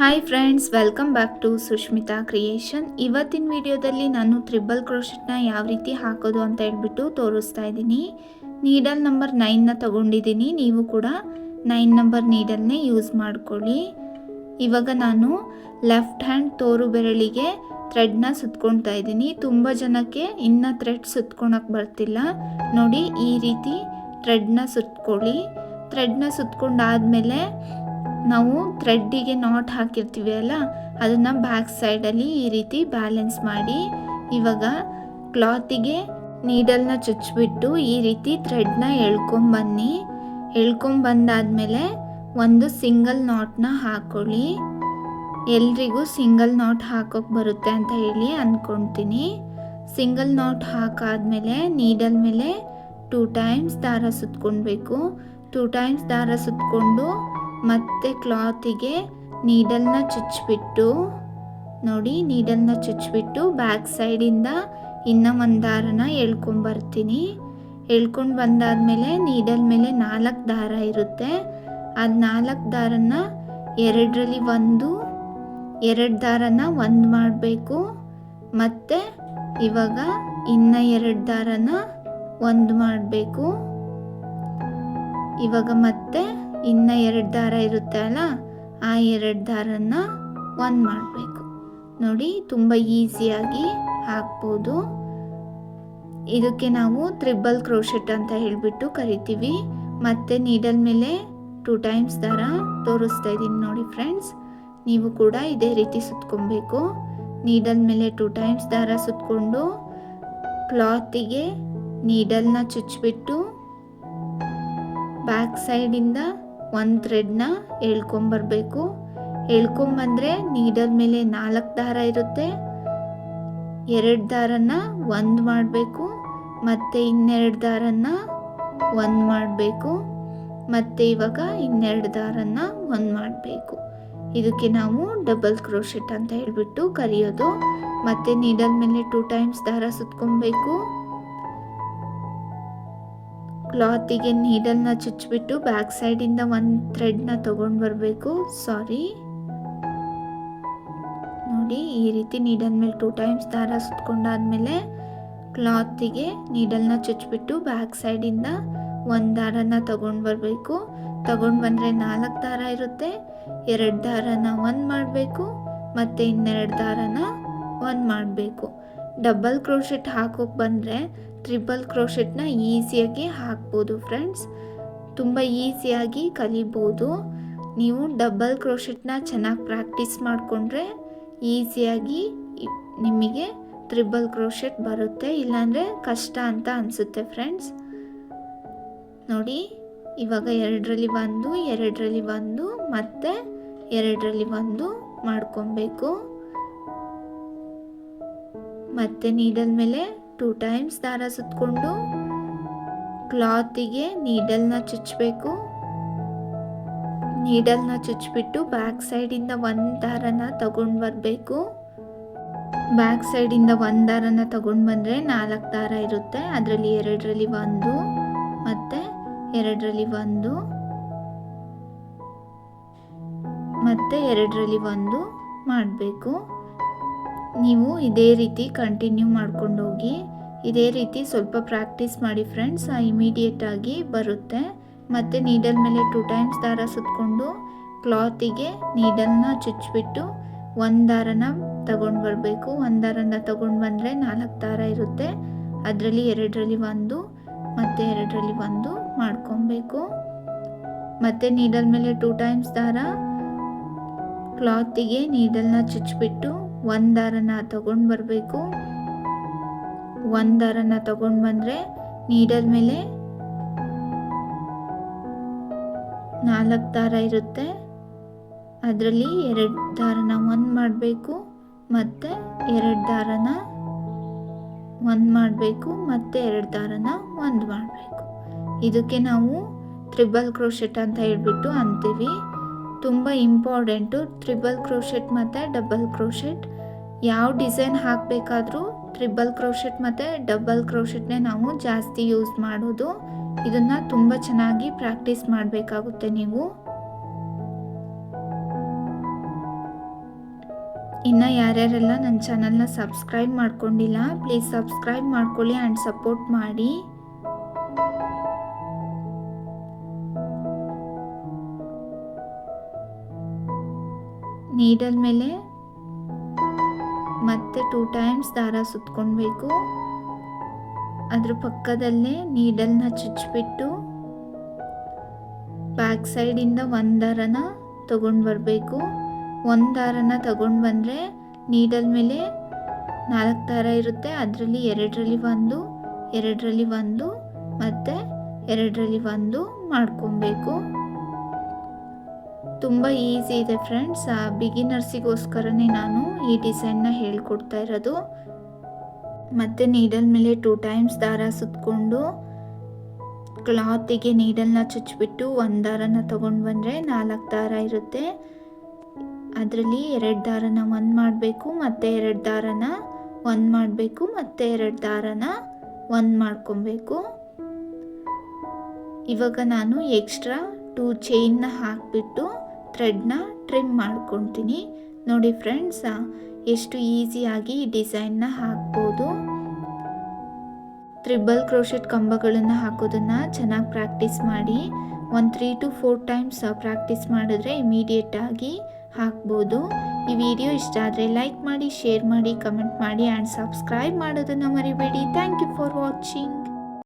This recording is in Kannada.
Hi friends welcome back to Sushmita creation ಇವತ್ತಿನ ವಿಡಿಯೋದಲ್ಲಿ ನಾನು ತ್ರಿಬಲ್ ಕ್ರೋಶೆಟ್ನ ಯಾವ ರೀತಿ ಹಾಕೋದು ಅಂತ ಹೇಳ್ಬಿಟ್ಟು ತೋರಿಸ್ತಾ ಇದ್ದೀನಿ. ನೀಡಲ್ ನಂಬರ್ ನೈನ್ನ ತಗೊಂಡಿದ್ದೀನಿ. ನೀವು ಕೂಡ ನೈನ್ ನಂಬರ್ ನೀಡಲ್ನೇ ಯೂಸ್ ಮಾಡ್ಕೊಳ್ಳಿ. ಇವಾಗ ನಾನು ಲೆಫ್ಟ್ ಹ್ಯಾಂಡ್ ತೋರು ಬೆರಳಿಗೆ ಥ್ರೆಡ್ನ ಸುತ್ಕೊಳ್ತಾ ಇದ್ದೀನಿ. ತುಂಬ ಜನಕ್ಕೆ ಇನ್ನು ಥ್ರೆಡ್ ಸುತ್ಕೊಳಕ್ಕೆ ಬರ್ತಿಲ್ಲ. ನೋಡಿ ಈ ರೀತಿ ಥ್ರೆಡ್ನ ಸುತ್ಕೊಳ್ಳಿ. ಥ್ರೆಡ್ನ ಸುತ್ಕೊಂಡಾದ್ಮೇಲೆ ನಾವು ಥ್ರೆಡ್ಡಿಗೆ ನಾಟ್ ಹಾಕಿರ್ತೀವಿ ಅಲ್ಲ? ಅದನ್ನು ಬ್ಯಾಕ್ ಸೈಡಲ್ಲಿ ಈ ರೀತಿ ಬ್ಯಾಲೆನ್ಸ್ ಮಾಡಿ, ಇವಾಗ ಕ್ಲಾತಿಗೆ ನೀಡಲ್ನ ಚುಚ್ಚಿಬಿಟ್ಟು ಈ ರೀತಿ ಥ್ರೆಡ್ನ ಎಳ್ಕೊಂಬನ್ನಿ. ಎಳ್ಕೊಂಬಂದಾದ್ಮೇಲೆ ಒಂದು ಸಿಂಗಲ್ ನಾಟ್ನ ಹಾಕೊಳ್ಳಿ. ಎಲ್ರಿಗೂ ಸಿಂಗಲ್ ನಾಟ್ ಹಾಕೋಕೆ ಬರುತ್ತೆ ಅಂತ ಹೇಳಿ ಅಂದ್ಕೊಳ್ತೀನಿ ಸಿಂಗಲ್ ನಾಟ್ ಹಾಕಾದ್ಮೇಲೆ ನೀಡಲ್ ಮೇಲೆ ಟೂ ಟೈಮ್ಸ್ ದಾರ ಸುತ್ಕೊಳ್ಬೇಕು ಟೂ ಟೈಮ್ಸ್ ದಾರ ಸುತ್ಕೊಂಡು ಮತ್ತೆ ಕ್ಲಾತಿಗೆ ನೀಡಲ್ನ ಚುಚ್ಚಿಬಿಟ್ಟು, ನೋಡಿ ನೀಡಲ್ನ ಚುಚ್ಚಿಬಿಟ್ಟು ಬ್ಯಾಕ್ ಸೈಡಿಂದ ಇನ್ನೂ ಒಂದು ದಾರನ ಎಳ್ಕೊಂಬರ್ತೀನಿ ಎಳ್ಕೊಂಡು ಬಂದಾದಮೇಲೆ ನೀಡಲ್ ಮೇಲೆ ನಾಲ್ಕು ದಾರ ಇರುತ್ತೆ. ಅದು ನಾಲ್ಕು ದಾರನ ಎರಡರಲ್ಲಿ ಒಂದು, ಎರಡು ದಾರನ ಒಂದು ಮಾಡಬೇಕು. ಮತ್ತು ಇವಾಗ ಇನ್ನು ಎರಡು ದಾರನ ಒಂದು ಮಾಡಬೇಕು. ಇವಾಗ ಮತ್ತೆ ಇನ್ನು ಎರಡು ದಾರ ಇರುತ್ತೆ ಅಲ್ಲ? ಆ ಎರಡು ದಾರನ ಒನ್ ಮಾಡಬೇಕು. ನೋಡಿ, ತುಂಬ ಈಸಿಯಾಗಿ ಹಾಕ್ಬೋದು. ಇದಕ್ಕೆ ನಾವು ತ್ರಿಬಲ್ ಕ್ರೋಶೆಟ್ ಅಂತ ಹೇಳಿಬಿಟ್ಟು ಕರಿತೀವಿ. ಮತ್ತು ನೀಡಲ್ ಮೇಲೆ ಟೂ ಟೈಮ್ಸ್ ದಾರ ತೋರಿಸ್ತಾ ಇದ್ದೀನಿ ನೋಡಿ ಫ್ರೆಂಡ್ಸ್ ನೀವು ಕೂಡ ಇದೇ ರೀತಿ ಸುತ್ಕೊಬೇಕು. ನೀಡಲ್ ಮೇಲೆ ಟೂ ಟೈಮ್ಸ್ ದಾರ ಸುತ್ಕೊಂಡು ಕ್ಲಾತಿಗೆ ನೀಡಲ್ನ ಚುಚ್ಚಿಬಿಟ್ಟು ಬ್ಯಾಕ್ ಸೈಡಿಂದ ಒಂದು ಥ್ರೆಡ್ನ ಎಳ್ಕೊಂಬರ್ಬೇಕು ಎಳ್ಕೊಂಬಂದರೆ ನೀಡಲ್ ಮೇಲೆ ನಾಲ್ಕು ದಾರ ಇರುತ್ತೆ. ಎರಡು ದಾರನ್ನು ಒಂದು ಮಾಡಬೇಕು. ಮತ್ತು ಇನ್ನೆರಡು ದಾರನ್ನು ಒಂದು ಮಾಡಬೇಕು. ಮತ್ತು ಇವಾಗ ಇನ್ನೆರಡು ದಾರನ್ನು ಒಂದು ಮಾಡಬೇಕು. ಇದಕ್ಕೆ ನಾವು ಡಬಲ್ ಕ್ರೋಶೆಟ್ ಅಂತ ಹೇಳಿಬಿಟ್ಟು ಕರೆಯೋದು. ಮತ್ತು ನೀಡಲ್ ಮೇಲೆ ಟೂ ಟೈಮ್ಸ್ ದಾರ ಸುತ್ಕೊಬೇಕು. ಕ್ಲಾತಿಗೆ ನೀಡಲ್ನ ಚುಚ್ಚಿಬಿಟ್ಟು ಬ್ಯಾಕ್ ಸೈಡಿಂದ ಒಂದು ಥ್ರೆಡ್ನ ತೊಗೊಂಡು ಬರಬೇಕು. ಸಾರಿ. ನೋಡಿ, ಈ ರೀತಿ ನೀಡಲ್ ಮೇಲೆ ಟೂ ಟೈಮ್ಸ್ ದಾರ ಸುತ್ಕೊಂಡಾದ್ಮೇಲೆ ಕ್ಲಾತಿಗೆ ನೀಡಲ್ನ ಚುಚ್ಚಿಬಿಟ್ಟು ಬ್ಯಾಕ್ ಸೈಡಿಂದ ಒಂದು ದಾರನ ತೊಗೊಂಡು ಬರಬೇಕು. ತೊಗೊಂಡು ಬಂದರೆ ನಾಲ್ಕು ದಾರ ಇರುತ್ತೆ. ಎರಡು ದಾರನ ಒಂದು ಮಾಡಬೇಕು ಮತ್ತು ಇನ್ನೆರಡು ದಾರನ ಒಂದು ಮಾಡಬೇಕು. ಡಬಲ್ ಕ್ರೋಶೆಟ್ ಹಾಕೋಕೆ ಬಂದರೆ ಟ್ರಿಬಲ್ ಕ್ರೋಶೆಟ್ನ ಈಸಿಯಾಗಿ ಹಾಕ್ಬೋದು ಫ್ರೆಂಡ್ಸ್ ತುಂಬ ಈಸಿಯಾಗಿ ಕಲಿಬೋದು. ನೀವು ಡಬಲ್ ಕ್ರೋಶೆಟ್ನ ಚೆನ್ನಾಗಿ ಪ್ರಾಕ್ಟೀಸ್ ಮಾಡಿಕೊಂಡ್ರೆ ಈಸಿಯಾಗಿ ನಿಮಗೆ ತ್ರಿಬಲ್ ಕ್ರೋಶೆಟ್ ಬರುತ್ತೆ, ಇಲ್ಲಾಂದರೆ ಕಷ್ಟ ಅಂತ ಅನಿಸುತ್ತೆ ಫ್ರೆಂಡ್ಸ್ ನೋಡಿ, ಇವಾಗ ಎರಡರಲ್ಲಿ ಒಂದು ಎರಡರಲ್ಲಿ ಒಂದು, ಮತ್ತು ಎರಡರಲ್ಲಿ ಒಂದು ಮಾಡ್ಕೊಬೇಕು. ಮತ್ತೆ ನೀಡಲ್ ಮೇಲೆ ಟೂ ಟೈಮ್ಸ್ ದಾರ ಸುತ್ತಕೊಂಡು ಕ್ಲಾತಿಗೆ ನೀಡಲ್ನ ಚುಚ್ಚಬೇಕು ನೀಡಲ್ನ ಚುಚ್ಚಿಬಿಟ್ಟು ಬ್ಯಾಕ್ ಸೈಡಿಂದ ಒಂದು ದಾರನ ತಗೊಂಡು ಬರಬೇಕು. ಬ್ಯಾಕ್ ಸೈಡಿಂದ ಒಂದು ದಾರನ ತಗೊಂಡು ಬಂದರೆ ನಾಲ್ಕು ದಾರ ಇರುತ್ತೆ. ಅದರಲ್ಲಿ ಎರಡರಲ್ಲಿ ಒಂದು ಮತ್ತು ಎರಡರಲ್ಲಿ ಒಂದು ಮತ್ತು ಎರಡರಲ್ಲಿ ಒಂದು ಮಾಡಬೇಕು. ನೀವು ಇದೇ ರೀತಿ ಕಂಟಿನ್ಯೂ ಮಾಡ್ಕೊಂಡು ಹೋಗಿ ಇದೇ ರೀತಿ ಸ್ವಲ್ಪ ಪ್ರಾಕ್ಟೀಸ್ ಮಾಡಿ ಫ್ರೆಂಡ್ಸ್ ಇಮಿಡಿಯೇಟಾಗಿ ಬರುತ್ತೆ. ಮತ್ತು ನೀಡಲ್ ಮೇಲೆ ಟೂ ಟೈಮ್ಸ್ ದಾರ ಸುತ್ತಕೊಂಡು ಕ್ಲಾತಿಗೆ ನೀಡಲ್ನ ಚುಚ್ಚಿಬಿಟ್ಟು ಒಂದು ದಾರನ ತಗೊಂಡು ಬರಬೇಕು. ಒಂದು ದಾರನ ತಗೊಂಡು ಬಂದರೆ ನಾಲ್ಕು ದಾರ ಇರುತ್ತೆ. ಅದರಲ್ಲಿ ಎರಡರಲ್ಲಿ ಒಂದು, ಮತ್ತು ಎರಡರಲ್ಲಿ ಒಂದು ಮಾಡ್ಕೊಬೇಕು. ಮತ್ತು ನೀಡಲ್ ಮೇಲೆ ಟೂ ಟೈಮ್ಸ್ ದಾರ ಕ್ಲಾತಿಗೆ ನೀಡಲ್ನ ಚುಚ್ಚಿಬಿಟ್ಟು ಒಂದು ದಾರನ ತಗೊಂಡು ಬರಬೇಕು. ಒಂದು ದಾರನ ತಗೊಂಡು ಬಂದರೆ ನೀಡಲ್ ಮೇಲೆ ನಾಲ್ಕು ದಾರ ಇರುತ್ತೆ. ಅದರಲ್ಲಿ ಎರಡು ದಾರನ ಒಂದು ಮಾಡಬೇಕು ಮತ್ತು ಎರಡು ದಾರನ ಒಂದು ಮಾಡಬೇಕು ಮತ್ತು ಎರಡು ದಾರನ ಒಂದು ಮಾಡಬೇಕು. ಇದಕ್ಕೆ ನಾವು ತ್ರಿಬಲ್ ಕ್ರೋಶೆಟ್ ಅಂತ ಹೇಳ್ಬಿಟ್ಟು ಅಂತೀವಿ. ತುಂಬ ಇಂಪಾರ್ಟೆಂಟು, ತ್ರಿಬಲ್ ಕ್ರೋಶೆಟ್ ಮತ್ತು ಡಬಲ್ ಕ್ರೋಶೆಟ್. ಯಾವ ಡಿಸೈನ್ ಹಾಕಬೇಕಾದ್ರೂ ತ್ರಿಬಲ್ ಕ್ರೋಶೆಟ್ ಮತ್ತು ಡಬಲ್ ಕ್ರೋಶೆಟ್ನೇ ನಾವು ಜಾಸ್ತಿ ಯೂಸ್ ಮಾಡೋದು. ಇದನ್ನು ತುಂಬ ಚೆನ್ನಾಗಿ ಪ್ರಾಕ್ಟೀಸ್ ಮಾಡಬೇಕಾಗುತ್ತೆ ನೀವು. ಇನ್ನು ಯಾರ್ಯಾರೆಲ್ಲ ನನ್ನ ಚಾನಲ್ನ ಸಬ್ಸ್ಕ್ರೈಬ್ ಮಾಡ್ಕೊಂಡಿಲ್ಲ, ಪ್ಲೀಸ್ ಸಬ್ಸ್ಕ್ರೈಬ್ ಮಾಡ್ಕೊಳ್ಳಿ ಆ್ಯಂಡ್ ಸಪೋರ್ಟ್ ಮಾಡಿ. ನೀಡಲ್ ಮೇಲೆ ಮತ್ತೆ ಟೂ ಟೈಮ್ಸ್ ದಾರ ಸುತ್ಕೊಳ್ಬೇಕು ಅದ್ರ ಪಕ್ಕದಲ್ಲೇ ನೀಡಲ್ನ ಚುಚ್ಚಿಬಿಟ್ಟು ಬ್ಯಾಕ್ ಸೈಡಿಂದ ಒಂದು ದಾರನ ತಗೊಂಡು ಬರಬೇಕು. ಒಂದು ದಾರನ ತಗೊಂಡು ಬಂದರೆ ನೀಡಲ್ ಮೇಲೆ ನಾಲ್ಕು ದಾರ ಇರುತ್ತೆ. ಅದರಲ್ಲಿ ಎರಡರಲ್ಲಿ ಒಂದು ಎರಡರಲ್ಲಿ ಒಂದು ಮತ್ತು ಎರಡರಲ್ಲಿ ಒಂದು ಮಾಡ್ಕೊಬೇಕು ತುಂಬ ಈಸಿ ಇದೆ ಫ್ರೆಂಡ್ಸ್. ಆ ಬಿಗಿನರ್ಸಿಗೋಸ್ಕರನೇ ನಾನು ಈ ಡಿಸೈನ್ನ ಹೇಳ್ಕೊಡ್ತಾ ಇರೋದು. ಮತ್ತು ನೀಡಲ್ ಮೇಲೆ ಟೂ ಟೈಮ್ಸ್ ದಾರ ಸುತ್ತಕೊಂಡು ಕ್ಲಾತಿಗೆ ನೀಡಲ್ನ ಚುಚ್ಚಿಬಿಟ್ಟು ಒಂದು ದಾರನ ತೊಗೊಂಡು ಬಂದರೆ ನಾಲ್ಕು ದಾರ ಇರುತ್ತೆ. ಅದರಲ್ಲಿ ಎರಡು ದಾರನ ಒಂದು ಮಾಡಬೇಕು, ಮತ್ತು ಎರಡು ದಾರನ ಒಂದು ಮಾಡಬೇಕು, ಮತ್ತು ಎರಡು ದಾರನ ಒಂದು ಮಾಡ್ಕೊಬೇಕು. ಇವಾಗ ನಾನು ಎಕ್ಸ್ಟ್ರಾ ಟೂ ಚೈನ್ನ ಹಾಕಿಬಿಟ್ಟು ಥ್ರೆಡ್ನ ಟ್ರಿಮ್ ಮಾಡ್ಕೊತೀನಿ ನೋಡಿ ಫ್ರೆಂಡ್ಸ ಎಷ್ಟು ಈಸಿಯಾಗಿ ಈ ಡಿಸೈನ್ನ ಹಾಕ್ಬೋದು. ತ್ರಿಬಲ್ ಕ್ರೋಶೆಟ್ ಕಂಬಗಳನ್ನು ಹಾಕೋದನ್ನು ಚೆನ್ನಾಗಿ ಪ್ರಾಕ್ಟೀಸ್ ಮಾಡಿ. ಒಂದು three to four times practice ಮಾಡಿದ್ರೆ ಇಮಿಡಿಯೇಟಾಗಿ ಹಾಕ್ಬೋದು. ಈ ವಿಡಿಯೋ ಇಷ್ಟ ಆದರೆ ಲೈಕ್ ಮಾಡಿ ಶೇರ್ ಮಾಡಿ ಕಮೆಂಟ್ ಮಾಡಿ ಆ್ಯಂಡ್ ಸಬ್ಸ್ಕ್ರೈಬ್ ಮಾಡೋದನ್ನು ಮರಿಬೇಡಿ. Thank you for watching